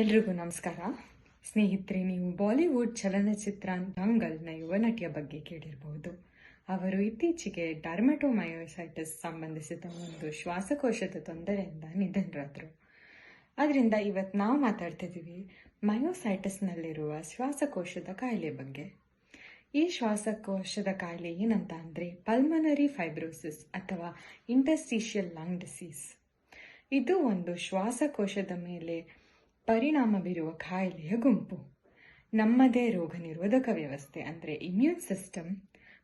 ಎಲ್ರಿಗೂ ನಮಸ್ಕಾರ. ಸ್ನೇಹಿತರೆ, ನೀವು ಬಾಲಿವುಡ್ ಚಲನಚಿತ್ರ ದಂಗಲ್ನ ಯುವ ನಟಿಯ ಬಗ್ಗೆ ಕೇಳಿರಬಹುದು ಅವರು ಇತ್ತೀಚೆಗೆ ಡರ್ಮೆಟೋಮಯೋಸೈಟಿಸ್ ಸಂಬಂಧಿಸಿದ ಒಂದು ಶ್ವಾಸಕೋಶದ ತೊಂದರೆಯಿಂದ ನಿಧನರಾದರು. ಅದರಿಂದ ಇವತ್ತು ನಾವು ಮಾತಾಡ್ತಿದ್ದೀವಿ ಮಯೋಸೈಟಿಸ್ನಲ್ಲಿರುವ ಶ್ವಾಸಕೋಶದ ಕಾಯಿಲೆ ಬಗ್ಗೆ. ಈ ಶ್ವಾಸಕೋಶದ ಕಾಯಿಲೆ ಏನಂತ ಅಂದರೆ ಪಲ್ಮನರಿ ಫೈಬ್ರೋಸಿಸ್ ಅಥವಾ ಇಂಟರ್ಸ್ಟಿಷಿಯಲ್ ಲಂಗ್ ಡಿಸೀಸ್. ಇದು ಒಂದು ಶ್ವಾಸಕೋಶದ ಮೇಲೆ ಪರಿಣಾಮ ಬೀರುವ ಕಾಯಿಲೆಯ ಗುಂಪು. ನಮ್ಮದೇ ರೋಗ ನಿರೋಧಕ ವ್ಯವಸ್ಥೆ ಅಂದರೆ ಇಮ್ಯೂನ್ ಸಿಸ್ಟಮ್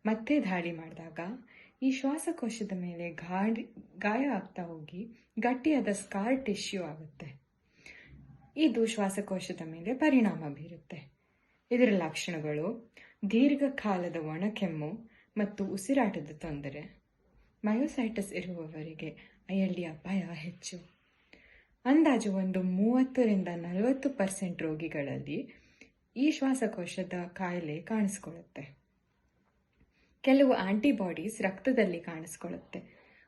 ಮತ್ತೆ ದಾಳಿ ಮಾಡಿದಾಗ ಈ ಶ್ವಾಸಕೋಶದ ಮೇಲೆ ಗಾಡಿ ಗಾಯ ಆಗ್ತಾ ಹೋಗಿ ಗಟ್ಟಿಯಾದ ಸ್ಕಾರ್ ಟಿಶ್ಯೂ ಆಗುತ್ತೆ. ಇದು ಶ್ವಾಸಕೋಶದ ಮೇಲೆ ಪರಿಣಾಮ ಬೀರುತ್ತೆ. ಇದರ ಲಕ್ಷಣಗಳು ದೀರ್ಘಕಾಲದ ಒಣಕೆಮ್ಮು ಮತ್ತು ಉಸಿರಾಟದ ತೊಂದರೆ. ಮಯೋಸೈಟಸ್ ಇರುವವರಿಗೆ ಅಯಲ್ಲಿ ಅಪಾಯ ಹೆಚ್ಚು. ಅಂದಾಜು ಒಂದು ಮೂವತ್ತರಿಂದ ನಲವತ್ತು ಪರ್ಸೆಂಟ್ ರೋಗಿಗಳಲ್ಲಿ ಈ ಶ್ವಾಸಕೋಶದ ಕಾಯಿಲೆ ಕಾಣಿಸ್ಕೊಳ್ಳುತ್ತೆ. ಕೆಲವು ಆಂಟಿಬಾಡೀಸ್ ರಕ್ತದಲ್ಲಿ ಕಾಣಿಸ್ಕೊಳ್ಳುತ್ತೆ.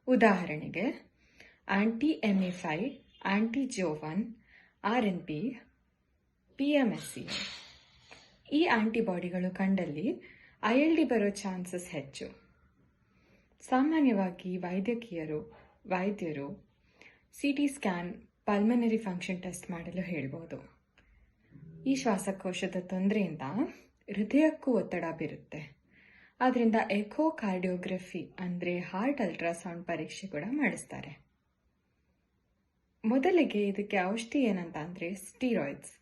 ಉದಾಹರಣೆಗೆ, anti ಎಮಿಫೈ anti jo one R N P P M S C. ಈ ಆಂಟಿಬಾಡಿಗಳು ಕಂಡಲ್ಲಿ ಐ ಎಲ್ ಡಿ ಬರೋ ಚಾನ್ಸಸ್ ಹೆಚ್ಚು. ಸಾಮಾನ್ಯವಾಗಿ ವೈದ್ಯಕೀಯರು, ವೈದ್ಯರು, C T scan pulmonary function test ಮಾಡಲು ಹೇಳ್ಬೋದು. ಈ ಶ್ವಾಸಕೋಶದ ತೊಂದರೆಯಿಂದ ಹೃದಯಕ್ಕೂ ಒತ್ತಡ ಬೀರುತ್ತೆ. ಆದ್ದರಿಂದ ಎಕೋ ಕಾರ್ಡಿಯೋಗ್ರಫಿ ಅಂದರೆ ಹಾರ್ಟ್ ಅಲ್ಟ್ರಾಸೌಂಡ್ ಪರೀಕ್ಷೆ ಕೂಡ ಮಾಡಿಸ್ತಾರೆ. ಮೊದಲಿಗೆ ಇದಕ್ಕೆ ಔಷಧಿ ಏನಂತ ಅಂದರೆ ಸ್ಟೀರಾಯ್ಡ್ಸ್